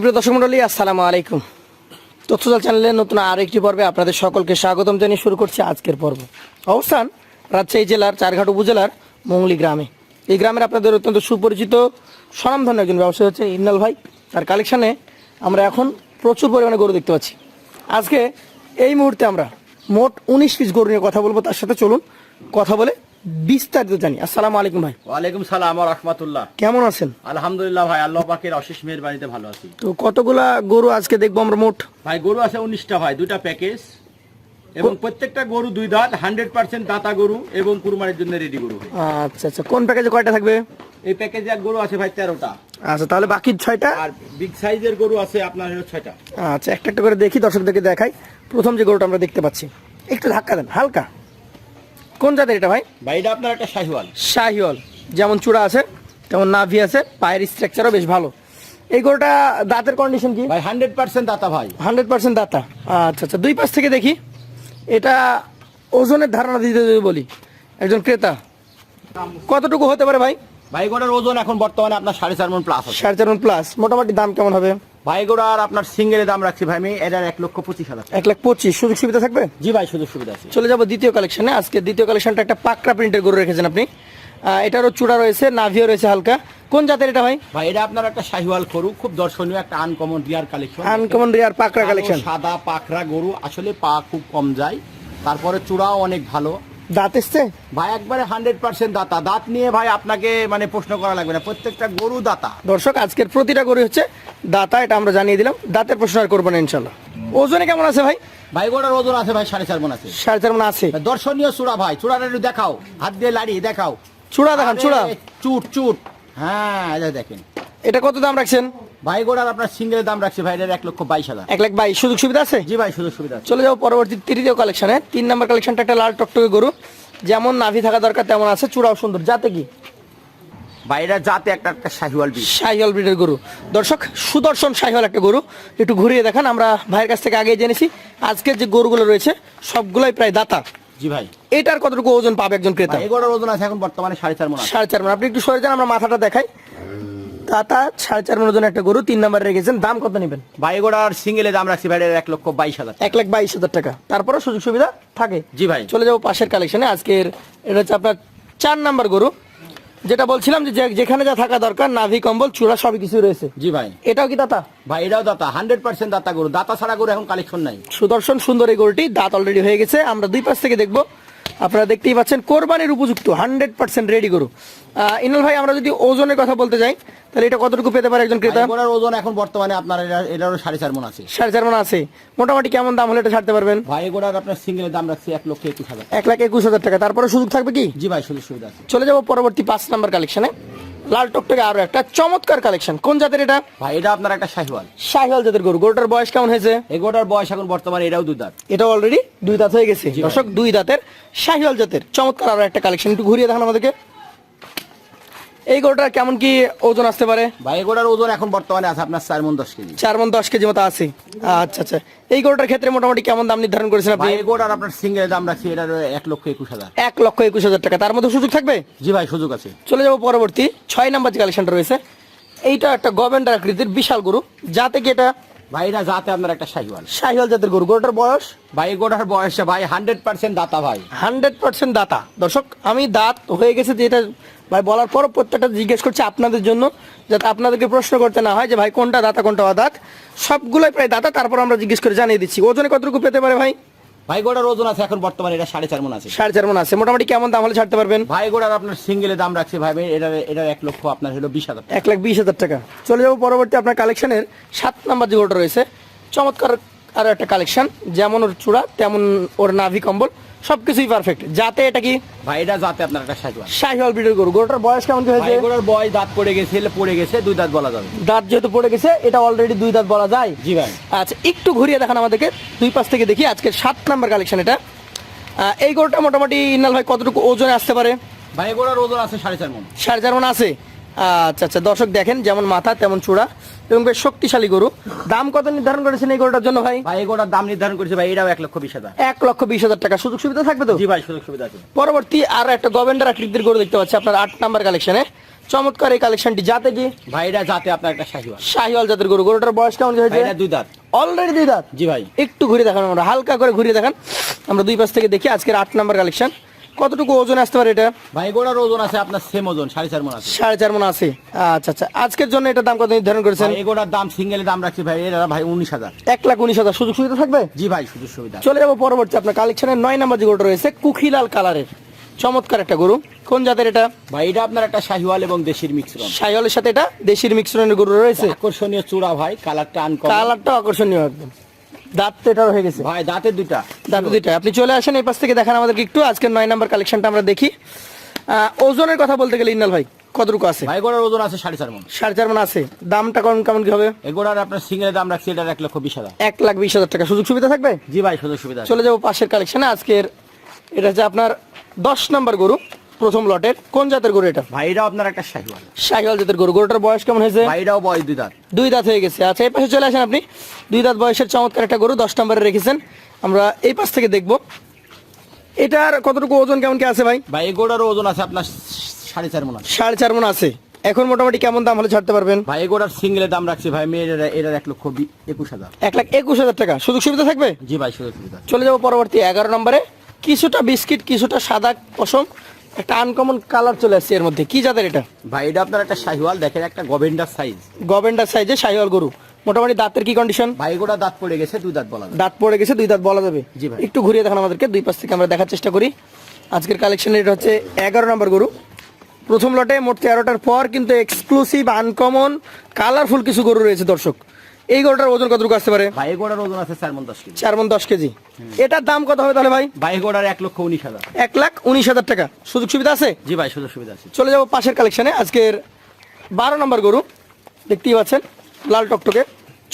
সুপ্রিয় দর্শক মন্ডলী, আসসালামু আলাইকুম। তথ্যজাল চ্যানেলের নতুন আরেকটি পর্বে আপনাদের সকলকে স্বাগতম জানিয়ে শুরু করছি আজকের পর্ব। অবস্থান, রাজশাহী জেলার চারঘাট উপজেলার মঙ্গলি গ্রামে। এই গ্রামের আপনাদের অত্যন্ত সুপরিচিত, স্বনামধন্য একজন ব্যবসায়ী হচ্ছে ইন্নাল ভাই। তার কালেকশানে আমরা এখন প্রচুর পরিমাণে গরু দেখতে পাচ্ছি। আজকে এই মুহূর্তে আমরা মোট উনিশ পিস গরু নিয়ে কথা বলব। তার সাথে চলুন, কথা বলে বিস্তারিত জানি। আসসালামু আলাইকুম ভাই। ওয়ালাইকুম সালাম ওয়া রাহমাতুল্লাহ। কেমন আছেন? আলহামদুলিল্লাহ ভাই আল্লাহ পাকের অশেষ মেহেরবানিতে ভালো আছি। তো কতগুলা গরু আজকে দেখব আমরা মোট? ভাই গরু আছে উনিশটা ভাই দুইটা প্যাকেজ। এবং প্রত্যেকটা গরু দুই দাঁত হান্ড্রেড পার্সেন্ট দাতা গরু এবং কুরবানির জন্য রেডি গরু আচ্ছা আচ্ছা। কোন প্যাকেজে কয়টা থাকবে? এই প্যাকেজে এক গরু আছে ভাই তেরোটা। আচ্ছা তাহলে বাকি ছয়টা? আর বিগ সাইজের গরু আছে আপনার হলো ছয়টা। আচ্ছা একটা একটা করে দেখি দর্শকদেরকে দেখাই। প্রথম যে গরুটা আমরা দেখতে পাচ্ছি একটু ধাক্কা দেন হালকা। কোন জাতের এটা ভাই? ভাই এটা আপনার একটা শাহিওয়াল। শাহিওয়াল। যেমন চূড়া আছে তেমন নাভি আছে পায়ের স্ট্রাকচারও বেশ ভালো। এই গরুটা দাঁতের কন্ডিশন কি? ভাই হান্ড্রেড পার্সেন্ট দাতা ভাই। হান্ড্রেড পার্সেন্ট দাঁতা। আচ্ছা আচ্ছা দুই পাশ থেকে দেখি। এটা ওজনের ধারণা দিতে যদি বলি একজন ক্রেতা কতটুকু হতে পারে ভাই? ভাই গোড়ার ওজন এখন বর্তমানে আপনার সাড়ে চার মন প্লাস সাড়ে চার মন প্লাস মোটামুটি দাম কেমন হবে? ভাই গোড়ার আপনার সিঙ্গেলের দাম রাখছি ভাই আমি এটার এক লক্ষ পঁচিশ হাজার এক লাখ পঁচিশ সুযোগ সুবিধা থাকবে? জি ভাই সুযোগ সুবিধা আছে। চলে যাব দ্বিতীয় কালেকশনে। আজকে দ্বিতীয় কালেকশনটা একটা পাকড়া প্রিন্টের গরু রেখেছেন আপনি। এটারও চূড়া রয়েছে নাভিও রয়েছে হালকা। কোন জাতের এটা ভাই? ভাই এটা আপনার একটা শাহিওয়াল গরু খুব দর্শনীয় একটা uncommon rare collection uncommon rare পাকড়া কালেকশন সাদা পাখরা গরু আসলে পা খুব কম যায়। তারপরে চূড়াও অনেক ভালো। দাঁত এসছে? ভাই একবারে হান্ড্রেড পার্সেন্ট দাতা। দাঁত নিয়ে ভাই আপনাকে মানে প্রশ্ন করা লাগবে না। প্রত্যেকটা গরু দাতা। দর্শক আজকের প্রতিটা গরু হচ্ছে দাতা এটা আমরা জানিয়ে দিলাম। দাঁতের প্রশ্ন আর করব না ইনশাল্লাহ। ওজনে কেমন আছে ভাই? ভাই গোড়ার ওজন আছে ভাই সাড়ে চার মন আছে। সাড়ে চার মন আছে। দর্শনীয় চূড়া ভাই চূড়াটা একটু দেখাও। হাত দিয়ে লাড়িয়ে দেখাও। চূড়া দেখান চূড়া। চুট চুট। হ্যাঁ দেখেন। এটা কত দাম রাখছেন? ভাই গোড়ার আপনার সিঙ্গেলের দাম রাখছে ভাই এক লক্ষ বাইশ হাজার। এক লাখ বাইশ সুযোগ সুবিধা আছে? জি ভাই সুযোগ সুবিধা চলে যাব পরবর্তী তৃতীয় কালেকশনে তিন নম্বর কালেকশনটা একটা লাল টকটকে গরু। যেমন নাভি থাকা দরকার তেমন আছে চূড়াও সুন্দর। যাতে কি? এটা যাতে একটা একটা শাহিওয়াল বীজ শাহিওয়াল ব্রিডের গরু। দর্শক সুদর্শন শাহিওয়াল একটা গরু। একটু ঘুরিয়ে দেখান আমরা ভাইয়ের কাছ থেকে আগে জেনেছি। আজকের যে গরুগুলো রয়েছে সবগুলোই প্রায় দাতা। জি ভাই। এটার কতটুকু ওজন পাবে একজন ক্রেতা? গোড়ার ওজন আছে এখন বর্তমানে সাড়ে চার মন সাড়ে চার মন। আপনি একটু সরে যান আমরা মাথাটা দেখাই। দাতা সাড়ে চার মন ওজন একটা গরু তিন নাম্বার রেখেছেন। দাম কত নেবেন? ভাই গোড়ার সিঙ্গেলের দাম রাখছি ভাই এক লক্ষ বাইশ হাজার এক লাখ বাইশ হাজার টাকা। তারপরে সুযোগ সুবিধা থাকে। জি ভাই। চলে যাব পাশের কালেকশনে আজকের এটা হচ্ছে আপনার চার নাম্বার গরু। যেটা বলছিলাম যে যেখানে যা থাকা দরকার নাভি কম্বল চূড়া সবই কিছু রয়েছে। জি ভাই। এটাও কি দাতা? ভাই এটাও দাতা। হান্ড্রেড পার্সেন্ট দাতা গরু। দাতা ছাড়া গরু এখন কালেকশন নাই। সুদর্শন সুন্দর এই গরুটি। দাঁত অলরেডি হয়ে গেছে। আমরা দুই পাশ থেকে দেখব। আপনারা দেখতেই পাচ্ছেন কোরবানির উপযুক্ত হান্ড্রেড পার্সেন্ট রেডি গরু। ইনাল ভাই আমরা যদি ওজনের কথা বলতে যাই তাহলে এটা কতটুকু পেতে পারে একজন ক্রেতা? গোড়ার ওজন এখন বর্তমানে আপনার এটা- এটারও সাড়ে চার মন আছে। সাড়ে চার মন আছে। মোটামুটি কেমন দাম হলে এটা ছাড়তে পারবেন? ভাই গোড়ার আপনার সিঙ্গেলের দাম রাখছি এক লক্ষ একুশ হাজার এক লাখ একুশ হাজার টাকা। তারপরে সুযোগ থাকবে কি? জি ভাই সুযোগ সুবিধা আছে। চলে যাব পরবর্তী পাঁচ নাম্বার কালেকশনে লাল টকটকে আরও একটা চমৎকার কালেকশন কোন জাতের এটা? ভাই এটা আপনার একটা শাহিওয়াল। শাহিওয়াল জাতের গরু। গরুটার বয়স কেমন হয়েছে? এই গোটার বয়স এখন বর্তমানে এটাও দুই দাঁত। এটা অলরেডি দুই দাঁত হয়ে গেছে। দর্শক দুই দাঁতের শাহিওয়াল জাতের চমৎকার আরও একটা কালেকশন একটু ঘুরিয়ে দেখান আমাদেরকে। এই গরুটার কেমন কি ওজন আসতে পারে? ভাই এই গোটার ওজন এখন বর্তমানে আছে আপনার চার মন দশ কেজি। চার মন দশ কেজি মতো আছে। আচ্ছা আচ্ছা। এই গরুটার ক্ষেত্রে মোটামুটি কেমন দাম নির্ধারণ করেছেন আপনি? এই গোটার আপনার সিঙ্গেলের দাম রাখছি এটার এক লক্ষ একুশ হাজার। এক লক্ষ একুশ হাজার টাকা। তার মধ্যে সুযোগ থাকবে? জি ভাই সুযোগ আছে। চলে যাব পরবর্তী। ছয় নাম্বার যে কালেকশনটা রয়েছে এইটা একটা গভেন্ডার আকৃতির বিশাল গরু। যাতে কি এটা ভাই এটা যাতে আপনার একটা শাহিওয়াল শাহিওয়াল জাতের গরু গরুটার বয়স? ভাই গরুটার গোটার বয়স ভাই হান্ড্রেড পার্সেন্ট দাতা ভাই। হান্ড্রেড পার্সেন্ট দাতা। দর্শক আমি দাঁত হয়ে গেছে যে এটা ভাই বলার পর প্রত্যেকটা জিজ্ঞেস করছি আপনাদের জন্য যাতে আপনাদেরকে প্রশ্ন করতে না হয় যে ভাই কোনটা দাতা কোনটা অদাত। সবগুলোই প্রায় দাতা তারপর আমরা জিজ্ঞেস করে জানিয়ে দিচ্ছি। ওজনে কতটুকু পেতে পারে ভাই? ভাই গোটার ওজন আছে এখন বর্তমানে এটা সাড়ে চার মন আছে। সাড়ে চার মন আছে। মোটামুটি কেমন দাম হলে ছাড়তে পারবেন? ভাই গোটার আপনার সিঙ্গেলে দাম রাখছে ভাই এটার এটার এক লক্ষ আপনার হলো বিশ হাজার এক লাখ বিশ হাজার টাকা। চলে যাব পরবর্তী আপনার কালেকশনের সাত নাম্বার যে গরুটা রয়েছে চমৎকার আরও একটা কালেকশন যেমন ওর চূড়া তেমন ওর নাভি কম্বল। সবকিছুই পারফেক্ট যাতে এটা কি? ভাই এটা যাতে আপনার একটা শাহিওয়াল শাহিওয়াল ব্রিডের গরু। গরুটার বয়স কেমন কি ভাই হয়েছে গোটার বয়স দাঁত পড়ে গেছে এলে পড়ে গেছে দুই দাঁত বলা যাবে। দাঁত যেহেতু পড়ে গেছে এটা অলরেডি দুই দাঁত বলা যায়। জি ভাই। আচ্ছা একটু ঘুরিয়ে দেখান আমাদেরকে। দুই পাশ থেকে দেখি আজকে সাত নাম্বার কালেকশন এটা। এই গরুটা মোটামুটি ইনাল ভাই কতটুকু ওজনে আসতে পারে? ভাই গোটার ওজন আছে সাড়ে চার মন। সাড়ে চার মন আছে। আচ্ছা আচ্ছা দর্শক দেখেন যেমন মাথা তেমন চূড়া এবং বেশ শক্তিশালী গরু। দাম কত নির্ধারণ করেছেন এই গরুটার জন্য ভাই? ভাই এই গোটার দাম নির্ধারণ করেছে ভাই এটাও এক লক্ষ বিশ হাজার। এক লক্ষ বিশ হাজার টাকা। সুযোগ সুবিধা থাকবে তো? জি ভাই সুযোগ সুবিধা আছে। পরবর্তী আর একটা গভেন্ডার আকৃতির গরু দেখতে পাচ্ছি আপনার আট নাম্বার কালেকশনে। চমৎকার এই কালেকশনটি যাতে কি? ভাই এটা যাতে আপনার একটা শাহিওয়াল। শাহিওয়াল জাতের গরু। গরুটার বয়স কেমন হয়েছে? এটা দুই দাঁত। অলরেডি দুই দাঁত? জি ভাই। একটু ঘুরে দেখান আমরা হালকা করে ঘুরে দেখান। আমরা দুই পাশ থেকে দেখি আজকের আট নাম্বার কালেকশন। কতটুকু ওজন আসতে পারে এটা? ভাই গোড়ার ওজন আছে আপনার সেম ওজন সাড়ে চার মন আছে। সাড়ে চার মন আছে। আচ্ছা আচ্ছা। আজকের জন্য এটার দাম কত নির্ধারণ করেছেন? এগোটার দাম সিঙ্গেলের দাম রাখছি ভাই এটা ভাই উনিশ হাজার। এক লাখ উনিশ হাজার। সুযোগ সুবিধা থাকবে? জি ভাই সুযোগ সুবিধা। চলে যাব পরবর্তী আপনার কালেকশনের নয় নাম্বার যে গরুটা রয়েছে কুখিলাল কালারের। চমৎকার একটা গরু। কোন জাতের এটা? ভাই এটা আপনার একটা শাহিওয়াল এবং দেশির মিশ্রণ। সাইওয়ালের সাথে এটা? দেশির মিক্সরনের গরু রয়েছে? আকর্ষণীয় চূড়া ভাই কালারটা আনকম কালারটা আকর্ষণীয় একদম। দাঁত এটা হয়ে গেছে। ভাই দাঁতের দুইটা। দাঁত দুইটা। আপনি চলে আসেন এই পাশ থেকে দেখান আমাদেরকে একটু। আজকের নয় নাম্বার কালেকশনটা আমরা দেখি। ওজনের কথা বলতে গেলে ইন্নাল ভাই কতটুকু আছে? ভাই গোড়ার ওজন আছে সাড়ে চার মন। সাড়ে চার মন আছে। দামটা কেমন কেমন কি হবে? আপনার সিঙ্গেলের দাম রাখছি এটার এক লক্ষ বিশ হাজার। এক লাখ বিশ হাজার টাকা। সুযোগ সুবিধা থাকবে? জি ভাই সুযোগ সুবিধা চলে যাব পাশের কালেকশনে আজকের এটা হচ্ছে আপনার দশ নম্বর গরু। প্রথম লটের কোন জাতের গরু এটা? ভাই এটাও আপনার একটা শাহিওয়াল। শাহিওয়াল জাতের গরু। গরুটার বয়স কেমন হয়েছে? ভাইরাও বয়স দুই দাঁত। দুই দাঁত হয়ে গেছে। আচ্ছা এই পাশে চলে আসেন আপনি। দুই দাঁত বয়সের চমৎকার একটা গরু দশ নম্বরে রেখেছেন। আমরা এই পাশ থেকে দেখব। এটার কতটুকু ওজন কেমন কি আছে ভাই? ভাই এগোটার ওজন আছে আপনার সাড়ে চার মন আছে। সাড়ে চার মন আছে। এখন মোটামুটি কেমন দাম হলে ছাড়তে পারবেন? ভাই এগোটার সিঙ্গেলের দাম রাখছি ভাই মেয়ের এটার এক লক্ষ একুশ হাজার। এক লাখ একুশ হাজার টাকা। সুযোগ সুবিধা থাকবে? জি ভাই সুযোগ সুবিধা চলে যাব পরবর্তী এগারো নম্বরে। কিছুটা বিস্কিট কিছুটা সাদা পশম একটা আনকমন কালার চলে আসছে এর মধ্যে। কি জাতের এটা? ভাই এটা আপনার একটা শাহিওয়াল দেখেন একটা গভেন্ডার সাইজ গভেন্ডার সাইজে শাহিওয়াল গরু। মোটামুটি দাঁতের কি কন্ডিশন ভাই এগোটা দাঁত পড়ে গেছে দুই দাঁত বলা দাঁত পড়ে গেছে দুই দাঁত বলা যাবে। জি ভাই। একটু ঘুরিয়ে দেখান আমাদেরকে দুই পাশ থেকে আমরা দেখার চেষ্টা করি। আজকের কালেকশন এটা হচ্ছে এগারো নম্বর গরু। প্রথম লটে মোট তেরোটার পর কিন্তু এক্সক্লুসিভ আনকমন কালারফুল কিছু গরু রয়েছে দর্শক। এই গরুটার ওজন কতটুকু আসতে পারে? ভাই এগোটার ওজন আছে চার মন দশ কেজি। চার মন দশ কেজি। এটার দাম কত হবে তাহলে ভাই? ভাই এগোটার এক লক্ষ উনিশ হাজার। এক লাখ উনিশ হাজার টাকা। সুযোগ সুবিধা আছে? জি ভাই সুযোগ সুবিধা আছে। চলে যাব পাশের কালেকশনে আজকের বারো নম্বর গরু। দেখতেই পাচ্ছেন লাল টকটকে।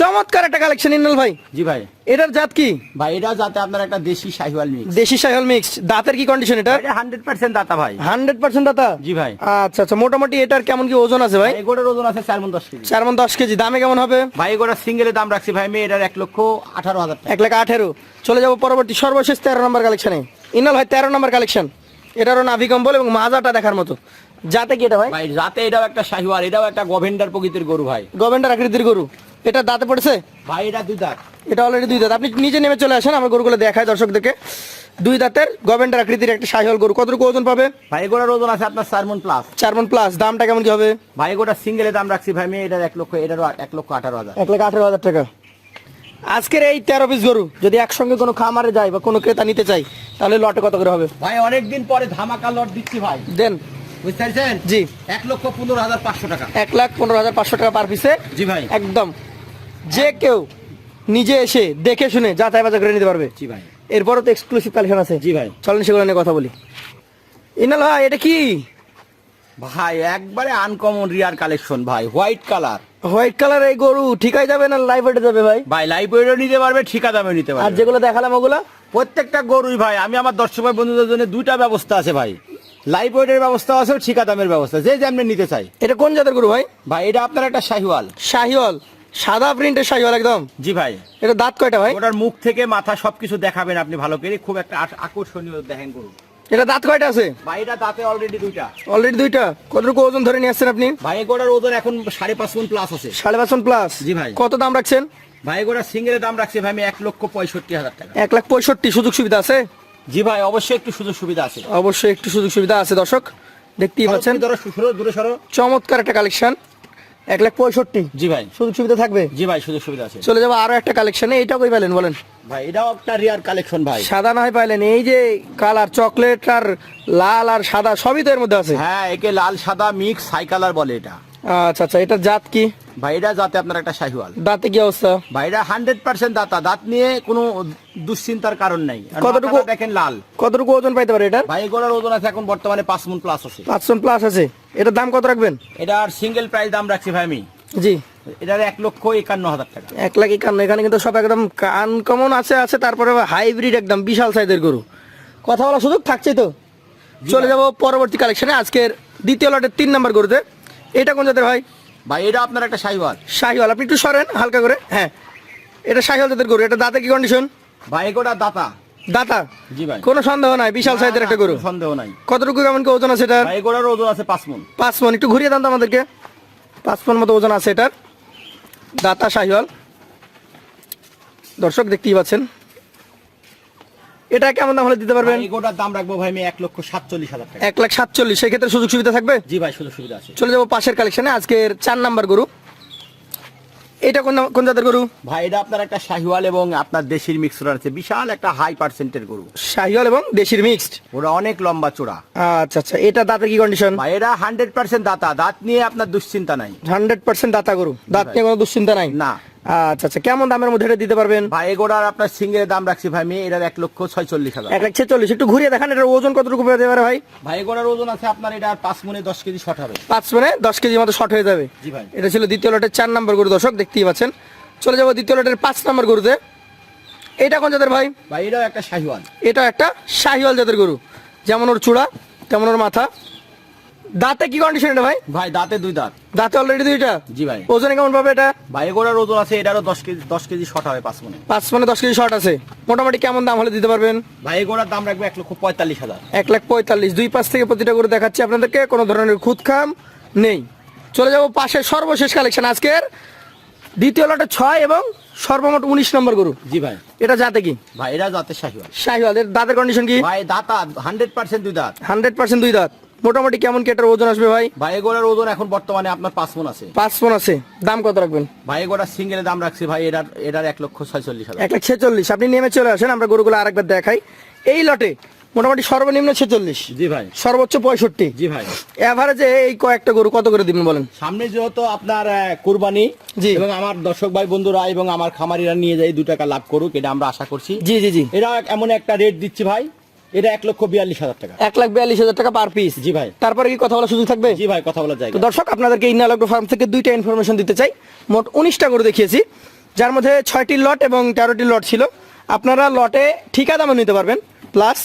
চমৎকার একটা কালেকশন ইন্নাল ভাই। জি ভাই। এটার জাত কি? ভাই এটা যাতে আপনার একটা দেশি শাহিওয়াল মিক্স দেশি সাইহল মিক্স দাঁতের কি কন্ডিশন এটা? এটা হান্ড্রেড পার্সেন্ট দাতা ভাই। হান্ড্রেড পার্সেন্ট দাতা? জি ভাই। আচ্ছা আচ্ছা মোটামুটি এটার কেমন কি ওজন আছে ভাই? এগোটার ওজন আছে চার মন দশ কেজি। চার মন দশ কেজি। দামে কেমন হবে? ভাই এগোটার সিঙ্গেলের দাম রাখছি ভাই মেয়ে এটার এক লক্ষ আঠারো হাজার টাকা। এক লাখ আঠেরো। চলে যাব পরবর্তী সর্বশেষ তেরো নম্বর কালেকশনে ইনাল ভাই তেরো নম্বর কালেকশন এটারও নাভি কম্বল এবং মাজাটা দেখার মতো। যাতে কি এটা ভাই? ভাই যাতে এটাও একটা শাহিওয়াল এটাও একটা গভেন্ডার প্রকৃতির গরু ভাই। গভর্নমেন্টের আকৃতির গরু। এটা দাঁতে পড়েছে? ভাই এটা দুই দাঁত। এটা অলরেডি দুই দাঁত। আপনি নিজে নেমে চলে আসেন আমার গরুগুলো দেখায় দর্শকদেরকে। দুই দাঁতের গভর্নমেন্টের আকৃতির একটা সাহিওয়াল গরু। কতটুকু ওজন পাবে? ভাই এগোটার ওজন আছে আপনার চার মন প্লাস চার মন প্লাস দামটা কেমন কি হবে? ভাই এগোটার সিঙ্গেলের দাম রাখছি। ভাই মেয়ে এটার এক লক্ষ এটারও এক লক্ষ আঠারো হাজার। এক লাখ আঠারো হাজার টাকা। আজকের এই তেরো পিস গরু যদি একসঙ্গে কোনো খামারে যায় বা কোনো ক্রেতা নিতে চাই তাহলে লটে কত করে হবে? ভাই অনেকদিন পরে ধামাকা লট দিচ্ছি ভাই। দেন। বুঝতে পারছেন? জি। এক লক্ষ পনেরো হাজার পাঁচশো টাকা। এক লাখ পনেরো হাজার পাঁচশো টাকা পার পিসে জি ভাই। একদম। যে কেউ নিজে এসে দেখে শুনে যাতাই বাজার করে নিতে পারবে। জি ভাই। এরপরও তো এক্সক্লুসিভ কালেকশন আছে। জি ভাই। চলেন সেগুলো নিয়ে কথা বলি। ইনাল ভাই এটা কি? ভাই একবারে আনকমন রিয়ার কালেকশন ভাই হোয়াইট কালার হোয়াইট কালার এই গরু ঠিকাই যাবে না লাইভ যাবে ভাই? ভাই লাইব্রেরিও নিতে পারবে ঠিকা দামে নিতে পারবে। আর যেগুলো দেখালাম ওগুলো? প্রত্যেকটা গরুই ভাই আমি আমার দর্শক ভাই বন্ধুদের জন্য দুইটা ব্যবস্থা আছে ভাই। লাইব্রেরির ব্যবস্থা আছে ঠিকা দামের ব্যবস্থা যে যেমনি নিতে চাই। এটা কোন জাতের গরু ভাই? ভাই এটা আপনার একটা শাহিওয়াল। শাহিওয়াল। সাদা প্রিন্টের শাহিওয়াল একদম। জি ভাই। এটা দাঁত কয়টা ভাই? ওটার মুখ থেকে মাথা সবকিছু দেখাবেন আপনি ভালো করে। খুব একটা আকর্ষণীয় দেখেন গরু। এটা দাঁত কয়টা আছে? ভাই এটা দাঁতে অলরেডি দুইটা। অলরেডি দুইটা? কতটুকু ওজন ধরে নিয়ে আসছেন আপনি? ভাই গোড়ার ওজন এখন সাড়ে পাঁচ গুণ প্লাস আছে। সাড়ে পাঁচ প্লাস জি ভাই। কত দাম রাখছেন? ভাই গোড়ার সিঙ্গেলের দাম রাখছি ভাই আমি এক লক্ষ পঁয়ষট্টি হাজার টাকা। এক লাখ পঁয়ষট্টি সুযোগ সুবিধা আছে? জি ভাই অবশ্যই একটু সুযোগ সুবিধা আছে। অবশ্যই একটু সুযোগ সুবিধা আছে দর্শক। দেখতেই পাচ্ছেন। দূরে সরো চমৎকার একটা কালেকশন এক লাখ পঁয়ষট্টি। জি ভাই। সুযোগ সুবিধা থাকবে? জি ভাই সুযোগ সুবিধা আছে। চলে যাব আরও একটা কালেকশনে এইটা কই পাইলেন বলেন? ভাই এটাও একটা রিয়ার কালেকশন ভাই। সাদা না হয় পাইলেন এই যে কালার চকলেট আর লাল আর সাদা সবই তো এর মধ্যে আছে? হ্যাঁ একে লাল সাদা মিক্স হাই কালার বলে এটা। আচ্ছা আচ্ছা এটার জাত কি? ভাই এটা যাতে আপনার একটা শাহিওয়াল। দাঁতে কি অবস্থা? ভাই এটা হান্ড্রেড পার্সেন্ট দাতা। দাঁত নিয়ে কোনো দুশ্চিন্তার কারণ নাই। কতটুকু- দেখেন লাল। কতটুকু ওজন পাইতে পারে এটা ভাই এগুলোর ওজন আছে এখন বর্তমানে পাঁচ মুন প্লাস আছে। পাঁচশো প্লাস আছে। এটার দাম কত রাখবেন? এটার সিঙ্গেল প্রাইস দাম রাখছি ভাই আমি। জি। এটার এক লক্ষ একান্ন হাজার টাকা। এক লাখ একান্ন এখানে কিন্তু সব একদম আনকমন আছে আছে তারপরে হাইব্রিড একদম বিশাল সাইজের গরু। কথা বলার সুযোগ থাকছে তো? চলে যাব পরবর্তী কালেকশনে আজকের দ্বিতীয় লটের তিন নাম্বার গরুতে। এটা কোন জাতের ভাই? ভাই এটা আপনার একটা শাহিওয়াল শাহিওয়াল আপনি একটু সরেন হালকা করে হ্যাঁ। এটা শাহিওয়াল জাতের গরু এটা দাঁতে কি কন্ডিশন ভাই এগোটা দাতা। দাতা? জি ভাই। কোনো সন্দেহ নাই? বিশাল সাইজের একটা গরু। সন্দেহ নাই। কতটুকু কেমন কি ওজন আছে এটার? ভাই গরুর ওজন আছে পাঁচ মন। পাঁচ মন। একটু ঘুরিয়ে দেন তো আমাদেরকে। পাঁচ মন মতো ওজন আছে এটার। দাতা শাহিওয়াল। দর্শক দেখতেই পাচ্ছেন। এটা কেমন দাম হলে দিতে পারবেন? এই গরুটার দাম রাখব ভাই আমি এক লক্ষ সাতচল্লিশ হাজার টাকা। এক লাখ সাতচল্লিশ। সেক্ষেত্রে সুযোগ সুবিধা থাকবে? জি ভাই সুযোগ সুবিধা আছে। চলে যাব পাশের কালেকশনে আজকের চার নাম্বার গরু। এটা কোন কোন জাতের গরু? ভাই এটা আপনার একটা শাহিওয়াল এবং আপনার দেশির মিক্সচার আছে। বিশাল একটা হাই পার্সেন্টের গরু। শাহিওয়াল এবং দেশির মিক্সড ওরা অনেক লম্বা চূড়া। আচ্ছা আচ্ছা। এটা দাঁতের কি কন্ডিশন ভাই এটা হান্ড্রেড পার্সেন্ট দাতা। দাঁত নিয়ে আপনার দুশ্চিন্তা নাই। হান্ড্রেড পার্সেন্ট দাতা গরু। দাঁত নিয়ে কোনো দুশ্চিন্তা নাই? না। আচ্ছা আচ্ছা কেমন দামের মধ্যে এটা দিতে পারবেন? ভাই এগোড়ার আপনার সিঙ্গের দাম রাখছি ভাই আমি এটার এক লক্ষ ছয়চল্লিশ হাজার। এক লাখ ছেচল্লিশ একটু ঘুরিয়ে দেখান এটার ওজন কতটুকু পেতে পারে ভাই? ভাই এগোড়ার ওজন আছে আপনার এটা পাঁচ মনে দশ কেজি শট হবে। পাঁচ মানে দশ কেজি মতো শর্ট হয়ে যাবে। জি ভাই। এটা ছিল দ্বিতীয় লটের চার নাম্বার গরু দর্শক দেখতেই পাচ্ছেন। চলে যাব দ্বিতীয় লটের পাঁচ নাম্বার গরুতে। এটা কোন জাতের ভাই? ভাই এটাও একটা শাহিওয়াল। এটা একটা শাহিওয়াল জাতের গরু। যেমন ওর চূড়া তেমন ওর মাথা। দাঁতে কি কন্ডিশন এটা ভাই? ভাই দাঁতে দুই দাঁত। দাঁতে অলরেডি দুইটা? জি ভাই। ওজনে কেমন পাবে এটা? ভাই এগোড়ার ওজন আছে এটারও দশ কেজি দশ কেজি শর্ট হবে পাঁচ মনে। পাঁচ মানে দশ কেজি শর্ট আছে। মোটামুটি কেমন দাম হলে দিতে পারবেন? ভাই এগোড়ার দাম রাখবে এক লক্ষ পঁয়তাল্লিশ হাজার। এক লাখ পঁয়তাল্লিশ। দুই পাশ থেকে প্রতিটা করে দেখাচ্ছি আপনাদেরকে কোনো ধরনের খুদ খাম নেই। চলে যাব পাশে সর্বশেষ কালেকশন আজকের। দ্বিতীয় লটে ছয় এবং সর্বমোট উনিশ নম্বর গরু। জি ভাই। এটা যাতে কি? ভাই এটা জাতের শাহিওয়াল। শাহিওয়াল। এর দাঁতের কন্ডিশন কি? ভাই দাঁতা হান্ড্রেড পার্সেন্ট দুই দাঁত। হান্ড্রেড পার্সেন্ট দুই দাঁত। মোটামুটি কেমন কি এটার ওজন আসবে ভাই? ভাই এগোড়ার ওজন এখন বর্তমানে আপনার পাঁচ মন আছে। পাঁচ ফোন আছে। দাম কত রাখবেন? ভাই এগোড়ার সিঙ্গেলের দাম রাখছি ভাই এটার এটার এক লক্ষ ছয়চল্লিশ হাজার। এক লাখ ছেচল্লিশ। আপনি নেমে চলে আসেন আমরা গরুগুলো আরেকবার দেখাই। এই লটে মোটামুটি সর্বনিম্ন ছেচল্লিশ। জি ভাই। সর্বোচ্চ পঁয়ষট্টি। জি ভাই। এভারেজে এই কয়েকটা গরু কত করে দিবেন বলেন? সামনে যেহেতু আপনার কুরবানি জি। এবং আমার দর্শক ভাই বন্ধুরা এবং আমার খামারিরা নিয়ে যাই দু টাকা লাভ করুক এটা আমরা আশা করছি। জি জি জি। এরা এমন একটা রেট দিচ্ছি ভাই এটা এক লক্ষ বিয়াল্লিশ হাজার টাকা। এক লাখ বিয়াল্লিশ হাজার টাকা পার পিস জি ভাই। তারপরে কি কথা বলার সুযোগ থাকবে? জি ভাই কথা বলার তো দর্শক আপনাদেরকে ইন্নালগ্র ফার্ম থেকে দুইটা ইনফরমেশন দিতে চাই। মোট উনিশটা গরু দেখিয়েছি। যার মধ্যে ছয়টি লট এবং তেরোটি লট ছিল। আপনারা লটে ঠিকা দামে নিতে পারবেন। প্লাস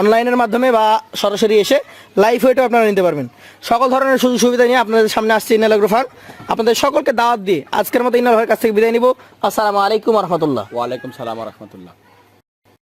অনলাইনের মাধ্যমে বা সরাসরি এসে লাইভ ওয়েটেও আপনারা নিতে পারবেন। সকল ধরনের সুযোগ সুবিধা নিয়ে আপনাদের সামনে আসছে ইন্নালগ্র ফার্ম। আপনাদের সকলকে দাওয়াত দিয়ে আজকের মতো ভাইয়ের কাছ থেকে বিদায় নিব। আসসালামু আলাইকুম রহমতুল্লাহ। ওয়ালাইকুম সালাম রহমতুল্লাহ।